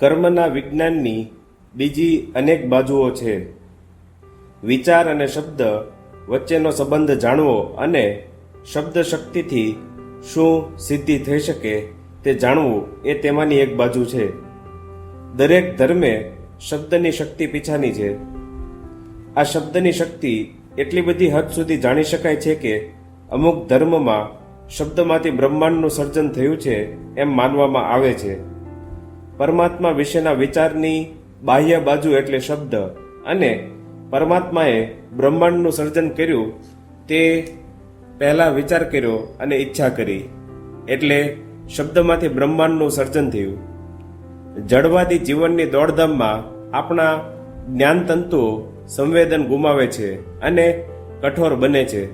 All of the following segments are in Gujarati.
કર્મના વિજ્ઞાનની બીજી અનેક બાજુઓ છે. વિચાર અને શબ્દ વચ્ચેનો સંબંધ જાણવો અને શબ્દ શક્તિથી શું સિદ્ધિ થઈ શકે તે જાણવું એ તેમાંની એક બાજુ છે. દરેક ધર્મે શબ્દની શક્તિ પીછાની છે. આ શબ્દની શક્તિ એટલી બધી હદ સુધી જાણી શકાય છે કે અમુક ધર્મમાં શબ્દમાંથી બ્રહ્માંડનું સર્જન થયું છે એમ માનવામાં આવે છે. પરમાત્મા વિશેના વિચારની બાહ્ય બાજુ એટલે શબ્દ. અને પરમાત્માએ બ્રહ્માંડનું સર્જન કર્યું, તે પહેલાં વિચાર કર્યો અને ઈચ્છા કરી. એટલે શબ્દમાંથી બ્રહ્માંડનું સર્જન થયું. જડવાદી જીવનની દોડધામમાં આપણા જ્ઞાનતંતુઓ સંવેદન ગુમાવે છે અને કઠોર બને છે.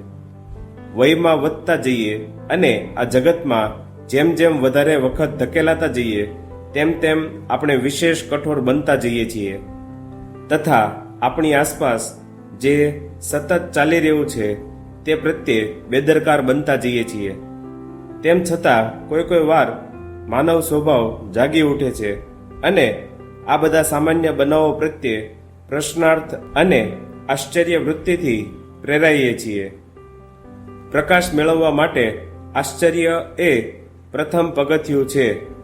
વયમાં વધતા જઈએ અને આ જગતમાં જેમ જેમ વધારે વખત ધકેલાતા જઈએ તેમ તેમ આપણે વિશેષ કઠોર બનતા જઈએ છીએ. તથા આપણી આસપાસ જે સતત ચાલી રહ્યું છે, તે પ્રત્યે બેદરકાર બનતા જઈએ છીએ. તેમ છતાં કોઈ કોઈ વાર માનવ સ્વભાવ જાગી ઉઠે છે અને આ બધા સામાન્ય બનાવો પ્રત્યે પ્રશ્નાર્થ અને આશ્ચર્ય વૃત્તિથી પ્રેરાઈએ છીએ. પ્રકાશ મેળવવા માટે આશ્ચર્ય એ પ્રથમ પગથિયું છે.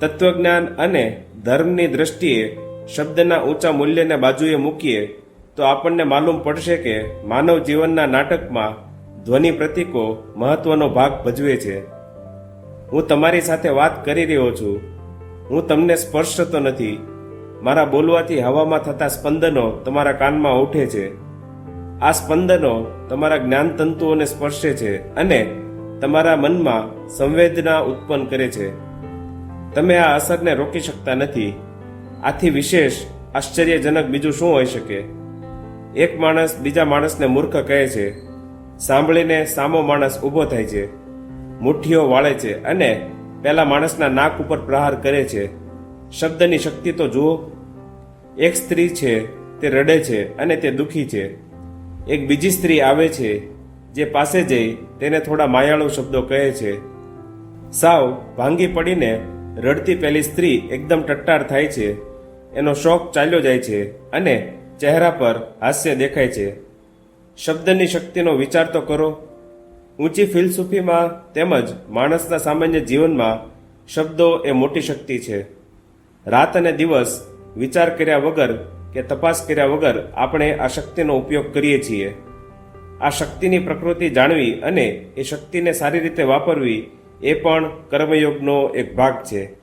તત્વજ્ઞાન અને ધર્મની દ્રષ્ટિએ શબ્દના ઊંચા મૂલ્યને બાજુએ મૂકીએ, તો આપણને માલુમ પડશે કે માનવ જીવનના નાટકમાં ધ્વનિ પ્રતીકો મહત્વનો ભાગ ભજવે છે. હું તમારી સાથે વાત કરી રહ્યો છું. હું તમને સ્પર્શતો નથી. મારા બોલવાથી હવામાં થતા સ્પંદનો તમારા કાનમાં ઉઠે છે. આ સ્પંદનો તમારા જ્ઞાનતંતુઓને સ્પર્શે છે અને તમારા મનમાં સંવેદના ઉત્પન્ન કરે છે. તમે આ અસરને રોકી શકતા નથી. આથી વિશેષ આશ્ચર્યજનક બીજું શું હોઈ શકે? એક માણસ બીજા માણસને મૂર્ખ કહે છે. સાંભળીને સામો માણસ ઊભો થાય છે. મુઠ્ઠીઓ વાળે છે અને પેલા માણસના નાક ઉપર પ્રહાર કરે છે. શબ્દની શક્તિ તો જુઓ. એક સ્ત્રી છે, તે રડે છે અને તે દુઃખી છે. એક બીજી સ્ત્રી આવે છે, જે પાસે જઈ તેને થોડા માયાળુ શબ્દો કહે છે. સાવ ભાંગી પડીને રડતી પેલી સ્ત્રી એકદમ ટટ્ટાર થાય છે. એનો શોખ ચાલ્યો જાય છે અને ચહેરા પર હાસ્ય દેખાય છે. શબ્દની શક્તિનો વિચાર તો કરો. ઊંચી ફિલસૂફીમાં તેમજ માણસના સામાન્ય જીવનમાં શબ્દો એ મોટી શક્તિ છે. રાત અને દિવસ વિચાર કર્યા વગર કે તપાસ કર્યા વગર આપણે આ શક્તિનો ઉપયોગ કરીએ છીએ. આ શક્તિની પ્રકૃતિ જાણવી અને એ શક્તિને સારી રીતે વાપરવી એ પણ કર્મયોગનો એક ભાગ છે.